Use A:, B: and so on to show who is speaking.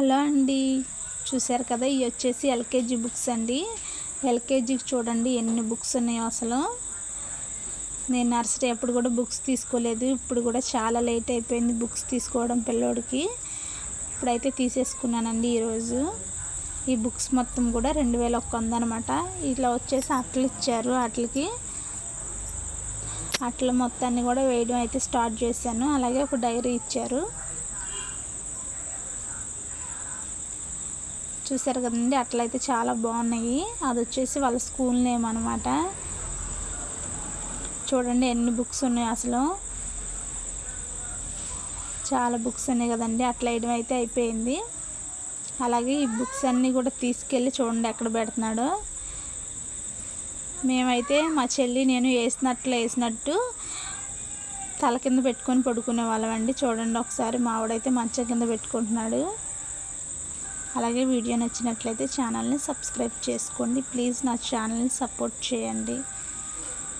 A: Hello అండి. చూశారు కదా ఇవి వచ్చేసి ఎల్కేజీ బుక్స్ అండి. ఎల్కేజీకి చూడండి ఎన్ని బుక్స్ ఉన్నాయో అసలు. నేను నర్సరీ అప్పుడు కూడా బుక్స్ తీసుకోలేదు. ఇప్పుడు కూడా చాలా లేట్ అయిపోయింది బుక్స్ తీసుకోవడం పిల్లోడికి. ఇప్పుడైతే తీసేసుకున్నానండి ఈరోజు. ఈ బుక్స్ మొత్తం కూడా రెండు వేల ఒక్క వంద అనమాట ఇట్లా వచ్చేసి అట్లు ఇచ్చారు అట్లకి. అట్ల మొత్తాన్ని కూడా వేయడం అయితే స్టార్ట్ చేశాను. అలాగే ఒక డైరీ ఇచ్చారు. చూసారు కదండి అట్లయితే చాలా బాగున్నాయి. అది వచ్చేసి వాళ్ళ స్కూల్ నేమ్ అనమాట చూడండి ఎన్ని బుక్స్ ఉన్నాయి అసలు. చాలా బుక్స్ ఉన్నాయి కదండి అట్లా వేయడం అయితే అయిపోయింది. అలాగే ఈ బుక్స్ అన్నీ కూడా తీసుకెళ్ళి చూడండి ఎక్కడ పెడుతున్నాడు. మేమైతే మా చెల్లి నేను వేసినట్లు వేసినట్టు తల కింద పెట్టుకొని పడుకునే వాళ్ళం అండి. చూడండి ఒకసారి మావాడైతే మంచం కింద పెట్టుకుంటున్నాడు. అలాగే వీడియో నచ్చినట్లయితే ఛానల్ని సబ్స్క్రైబ్ చేసుకోండి. ప్లీజ్ నా ఛానల్ని సపోర్ట్ చేయండి.